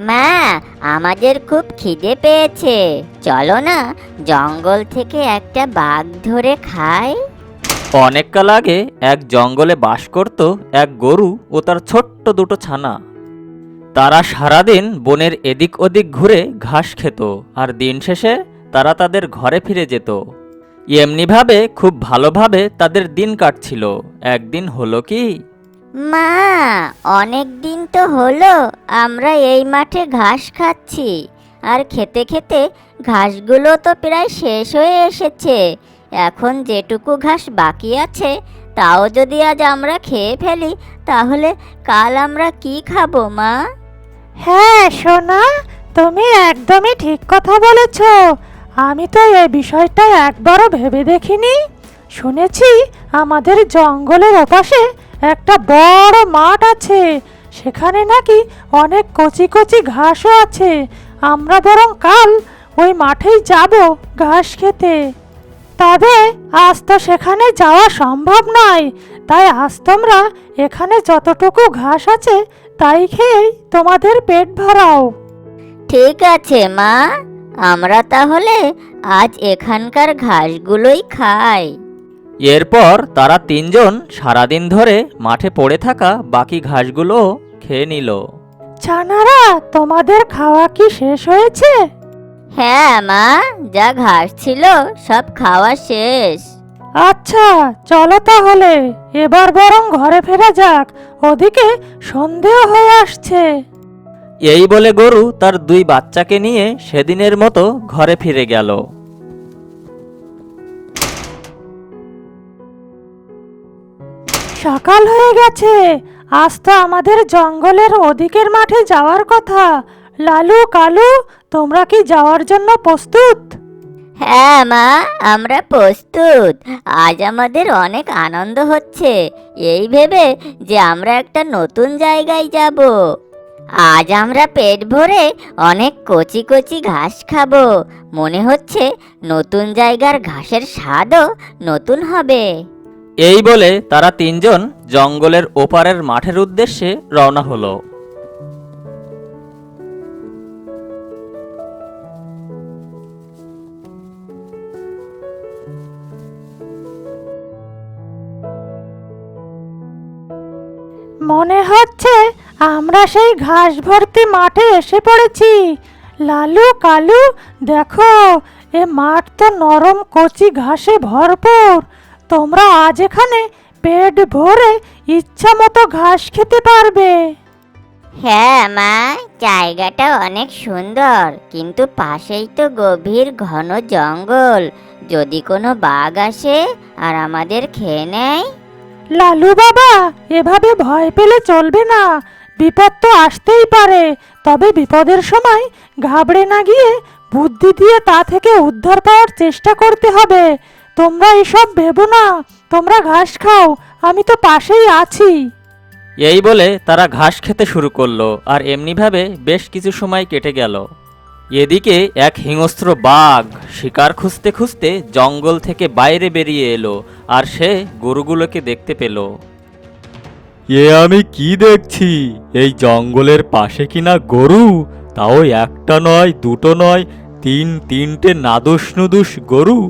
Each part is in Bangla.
মা, আমাদের খুব খিদে পেয়েছে। চলো না, জঙ্গল থেকে একটা বাঘ ধরে খাই। অনেককাল আগে এক জঙ্গলে বাস করত এক গরু ও তার ছোট্ট দুটো ছানা। তারা সারাদিন বনের এদিক ওদিক ঘুরে ঘাস খেত আর দিন শেষে তারা তাদের ঘরে ফিরে যেত। এমনিভাবে খুব ভালোভাবে তাদের দিন কাটছিল। একদিন হলো কি? মা, অনেক দিন তো হলো, আমরা এই মাঠে ঘাস খাচ্ছি। আর খেতে খেতে ঘাসগুলো তো প্রায় শেষ হয়ে এসেছে। এখন যেটুকু ঘাস বাকি আছে, তাও যদি আজ আমরা খেয়ে ফেলি, তাহলে কাল আমরা কি খাব, মা? হ্যাঁ সোনা, তুমি একদমই ঠিক কথা বলেছ। আমি তো এই বিষয়টা একবারও ভেবে দেখিনি। শুনেছি আমাদের জঙ্গলের ওপাশে একটা বড় মাঠ আছে। সেখানে নাকি অনেক কচি কচি ঘাসও আছে। আমরা বরং কাল ওই মাঠেই যাব ঘাস খেতে। তবে আজ তো সেখানে যাওয়া সম্ভব নয়। তাই আজ তোমরা এখানে যতটুকু ঘাস আছে, তাই খেয়েই তোমাদের পেট ভরাও। ঠিক আছে, মা। আমরা তাহলে আজ এখানকার ঘাসগুলোই খাই। এরপর তারা তিনজন সারাদিন ধরে মাঠে পড়ে থাকা বাকি ঘাসগুলো খেয়ে নিল। ছানারা তোমাদের খাওয়া কি শেষ হয়েছে? হ্যাঁ মা যা ঘাস ছিল সব খাওয়া শেষ। আচ্ছা চলো তাহলে এবার বরং ঘরে ফেরা যাক ওদিকে সন্দেহ হয়ে আসছে। এই বলে গরু তার দুই বাচ্চাকে নিয়ে সেদিনের মতো ঘরে ফিরে গেল। সকাল হয়ে গেছে। আজ তো আমাদের জঙ্গলের ওদিকের মাঠে যাওয়ার কথা। লালু, কালু, তোমরা কি যাওয়ার জন্য প্রস্তুত? হ্যাঁ মা, আমরা প্রস্তুত। আজ আমাদের অনেক আনন্দ হচ্ছে। এই ভেবে যে আমরা একটা নতুন জায়গায় যাব। আজ আমরা পেট ভরে অনেক কচি কচি ঘাস খাব। মনে হচ্ছে নতুন জায়গার ঘাসের স্বাদও নতুন হবে। এই বলে তারা তিনজন জঙ্গলের ওপারের মাঠের উদ্দেশ্যে রওনা হলো। মনে হচ্ছে আমরা সেই ঘাস ভর্তি মাঠে এসে পড়েছি। লালু, কালু, দেখো, এ মাঠ তো নরম কচি ঘাসে ভরপুর। তোমরা আজ এখানে পেট ভরে ইচ্ছা মতো ঘাস খেতে পারবে। হ্যাঁ মা জায়গাটা অনেক সুন্দর কিন্তু পাশেই তো গভীর ঘন জঙ্গল। যদি কোনো বাঘ আসে আর আমাদের খেয়ে নেয়? লালু বাবা এভাবে ভয় পেলে চলবে না। বিপদ তো আসতেই পারে তবে বিপদের সময় ঘাবড়ে না গিয়ে বুদ্ধি দিয়ে তা থেকে উদ্ধার পাওয়ার চেষ্টা করতে হবে। তোমরা এসব ভেবো না তোমরা ঘাস খাও আমি তো পাশেই আছি। এই বলে তারা ঘাস খেতে শুরু করল আর এমনিভাবে বেশ কিছু সময় কেটে গেল। এদিকে এক হিংস্র বাঘ শিকার খুঁজতে খুঁজতে জঙ্গল থেকে বাইরে বেরিয়ে এলো আর সে গরুগুলোকে দেখতে পেল। এ আমি কি দেখছি? এই জঙ্গলের পাশে কিনা গরু? তাও একটা নয় দুটো নয় তিন তিনটে নাদুস নুদুস গরু।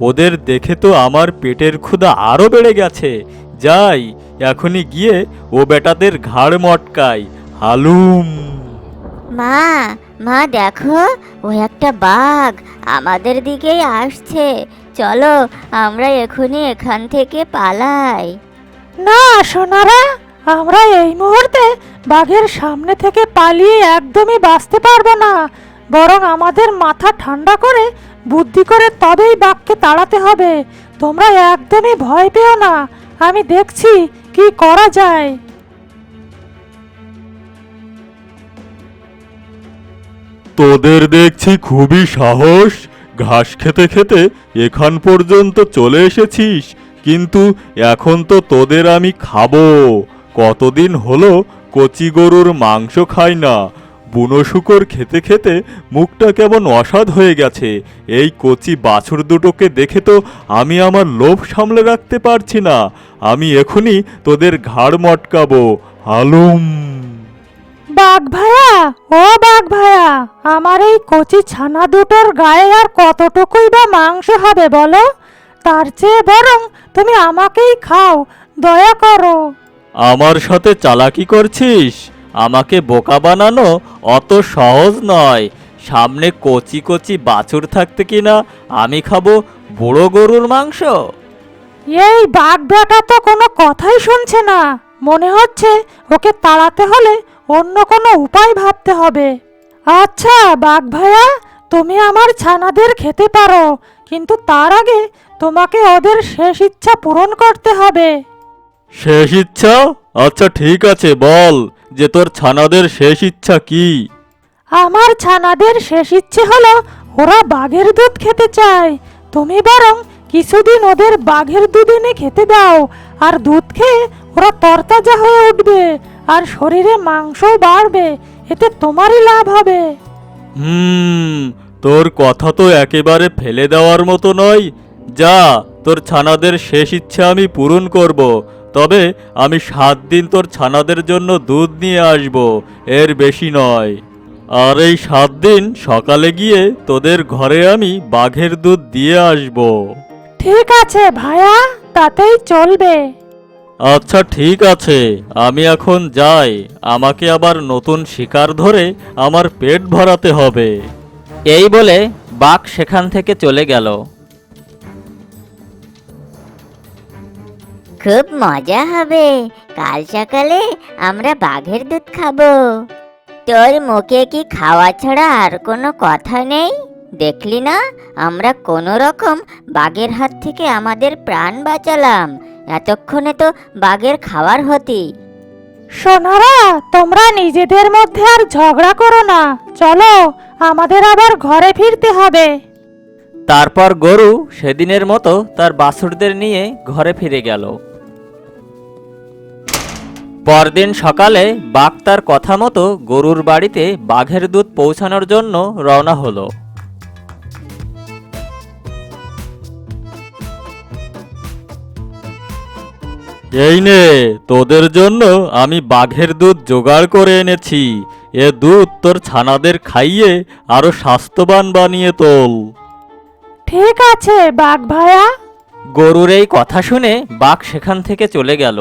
ওদের দেখে তো আমার পেটের ক্ষুধা আরও বেড়ে গেছে। যাই এখনই গিয়ে ও বেটাদের ঘাড় মটকাই। হালুম। মা মা দেখো ও একটা বাঘ আমাদের দিকেই আসছে। চলো আমরা এখনই এখান থেকে পালাই। না সোনারা আমরা এই মুহূর্তে বাঘের সামনে থেকে পালিয়ে একদমই বাঁচতে পারব না। বরং আমাদের মাথা ঠান্ডা করে বুদ্ধি করে তবেই বাঘকে তাড়াতে হবে। তোমরা একদমই ভয় পেও না। আমি দেখছি কি করা যায়। তোদের দেখছি খুবই সাহস। ঘাস খেতে খেতে এখান পর্যন্ত চলে এসেছিস। কিন্তু এখন তো তোদের আমি খাব। কতদিন হলো কচি গরুর মাংস খাই না। বুনো শুকর খেতে খেতে মুখটা কেমন অসাধ হয়ে গেছে। এই কচি বাছুর দুটোকে দেখে তো আমি আমার লোভ সামলে রাখতে পারছি না। আমি এখনই তোদের ঘাড় মটকাবো। হালুম। বাঘ ভাইয়া ও বাঘ ভাইয়া আমার এই কচি ছানা দুটোর গায়ে আর কতটুকুই বা মাংস হবে বলো? তার চেয়ে বরং তুমি আমাকেই খাও দয়া করো। আমার সাথে চালাকি করছিস? আমাকে বোকা বানানো অত সহজ নয়। সামনে কচি কচি বাছুর থাকতে কিনা আমি খাব বুড়ো গরুর মাংস। এই বাঘ বেটা তো কোনো কথাই শুনছে না। মনে হচ্ছে ওকে তাড়াতে হলে অন্য কোনো উপায় ভাবতে হবে। আচ্ছা বাঘ ভাইয়া তুমি আমার ছানাদের খেতে পারো কিন্তু তার আগে তোমাকে ওদের শেষ ইচ্ছা পূরণ করতে হবে। শেষ ইচ্ছা? আচ্ছা ঠিক আছে বল। যে তোর ছানাদের শেষ ইচ্ছা কি? আমার ছানাদের শেষ ইচ্ছে হলো ওরা বাঘের দুধ খেতে চায়। তুমি বরং কিছুদিন ওদের বাঘের দুধ এনে খেতে দাও আর দুধ খেয়ে ওরা তরতাজা হয়ে উঠবে আর শরীরে মাংসও বাড়বে এতে তোমারই লাভ হবে। হুম তোর কথা তো একেবারে ফেলে দেওয়ার মতো নয়। যা তোর ছানাদের শেষ ইচ্ছা আমি পূরণ করব। তবে আমি সাত দিন তোর ছানাদের জন্য দুধ নিয়ে আসব এর বেশি নয়। আর এই সাত দিন সকালে গিয়ে তোদের ঘরে আমি বাঘের দুধ দিয়ে আসব। ঠিক আছে ভাইয়া তাতেই চলবে। আচ্ছা ঠিক আছে। আমি এখন যাই। আমাকে আবার নতুন শিকার ধরে আমার পেট ভরাতে হবে। এই বলে বাঘ সেখান থেকে চলে গেল। খুব মজা হবে। কাল সকালে আমরা বাঘের দুধ খাব। তোর মুখে কি খাওয়া ছাড়া আর কোনো কথা নেই? দেখলি না? আমরা কোনো রকম বাঘের হাত থেকে আমাদের প্রাণ বাঁচালাম। এতক্ষণে তো বাঘের খাওয়ার হতি। সোনারা তোমরা নিজেদের মধ্যে আর ঝগড়া করো না। চলো আমাদের আবার ঘরে ফিরতে হবে। তারপর গরু সেদিনের মতো তার বাছুরদের নিয়ে ঘরে ফিরে গেল। পরদিন সকালে বাঘ তার কথা মতো গরুর বাড়িতে বাঘের দুধ পৌঁছানোর জন্য রওনা হলো। এই নে তোদের জন্য আমি বাঘের দুধ জোগাড় করে এনেছি। এ দুধ তোর ছানাদের খাইয়ে আরও স্বাস্থ্যবান বানিয়ে তোল। ঠিক আছে বাঘ ভাইয়া গরুর এই কথা শুনে বাঘ সেখান থেকে চলে গেল।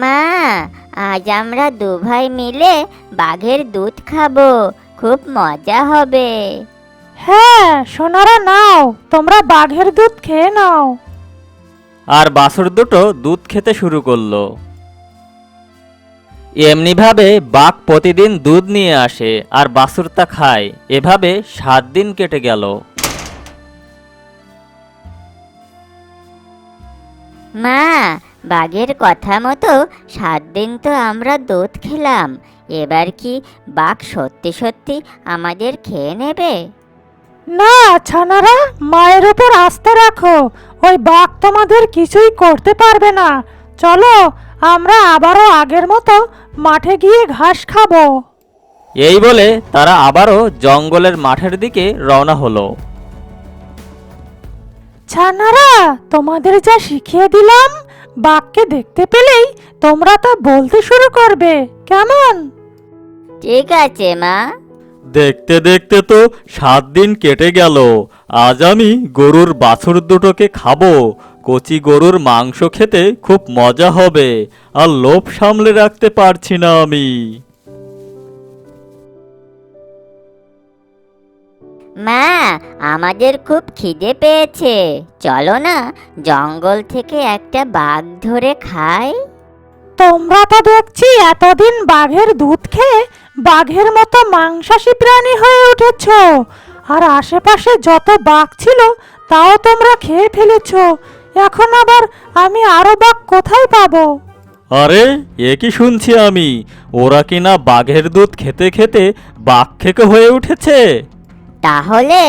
মা আজ আমরা দু ভাই মিলে বাঘের দুধ খাব। খুব মজা হবে। হ্যাঁ সোনারা নাও তোমরা বাঘের দুধ খেয়ে নাও। আর বাছুর দুটো দুধ খেতে শুরু করল। এমনিভাবে বাঘ প্রতিদিন দুধ নিয়ে আসে আর বাছুর তা খায়। এভাবে সাত দিন কেটে গেল। মা বাঘের কথা মতো সাত দিন তো আমরা দুধ খেলাম। এবার কি বাঘ সত্যি সত্যি আমাদের খেয়ে নেবে? না ছানারা মায়ের উপর আস্থা রাখো। ওই বাঘ তোমাদের কিছুই করতে পারবে না। চলো আমরা আবারও আগের মতো মাঠে গিয়ে ঘাস খাব। এই বলে তারা আবারও জঙ্গলের মাঠের দিকে রওনা হলো। ছানারা তোমাদের যা শিখিয়ে দিলাম বাঘকে দেখতে পেলেই তোমরা তা বলতে শুরু করবে। কেমন? ঠিক আছে মা। দেখতে দেখতে তো সাত দিন কেটে গেল। আজ আমি গরুর বাছুর দুটোকে খাব। কচি গরুর মাংস খেতে খুব মজা হবে। আর লোভ সামলে রাখতে পারছি না আমি। মা আমাদের খুব খিদে পেয়েছে। চলো না জঙ্গল থেকে একটা বাঘ ধরে খাই। তোমরা তো দেখছি এতদিন বাঘের দুধ খেয়ে বাঘের মতো মাংসাশী প্রাণী হয়ে উঠেছ। আর আশেপাশে যত বাঘ ছিল তাও তোমরা খেয়ে ফেলেছ। এখন আবার আমি আরও বাঘ কোথায় পাবো? আরে এ কি শুনছি আমি? ওরা কিনা বাঘের দুধ খেতে খেতে বাঘ খেকে হয়ে উঠেছে? তাহলে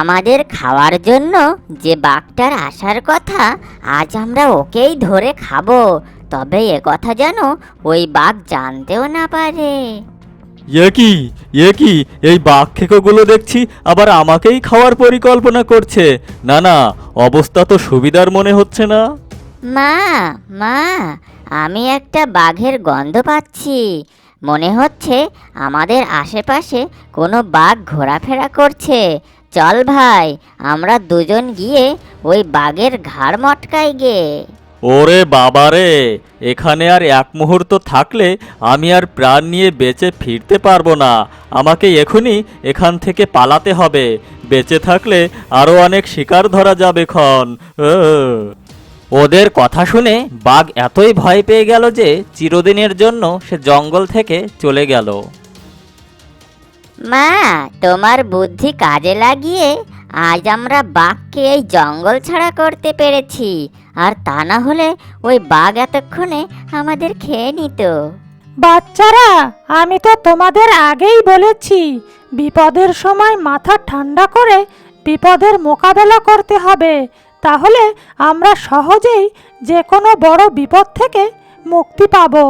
আমাদের খাওয়ার জন্য যে বাঘটার আসার কথা আজ আমরা ওকেই ধরে খাব। তবে এ কথা যেন ওই বাঘ জানতেও না পারে। এ কি? এ কি? এই বাঘ খেকোগুলো দেখছি আবার আমাকেই খাওয়ার পরিকল্পনা করছে। না না অবস্থা তো সুবিধার মনে হচ্ছে না। মা মা আমি একটা বাঘের গন্ধ পাচ্ছি। মনে হচ্ছে আমাদের আশেপাশে কোনো বাঘ ঘোরাফেরা করছে। চল ভাই, আমরা দুজন গিয়ে ওই বাঘের ঘাড় মটকাই গে। ওরে বাবারে এখানে আর এক মুহূর্ত থাকলে আমি আর প্রাণ নিয়ে বেঁচে ফিরতে পারব না। আমাকে এখনই এখান থেকে পালাতে হবে। বেঁচে থাকলে আরও অনেক শিকার ধরা যাবে ও। ওদের কথা শুনে বাঘ এতই ভয় পেয়ে গেল যে চিরদিনের জন্য সে জঙ্গল থেকে চলে গেল। মা তোমার বুদ্ধি কাজে লাগিয়ে আজ আমরা বাঘকে এই জঙ্গল ছাড়া করতে পেরেছি। আর তা না হলে ওই বাঘ এতক্ষণে আমাদের খেয়ে নিত। বাচ্চারা আমি তো তোমাদের আগেই বলেছি বিপদের সময় মাথা ঠান্ডা করে বিপদের মোকাবেলা করতে হবে। তাহলে আমরা সহজেই যে কোনো বড় বিপদ থেকে মুক্তি পাবো।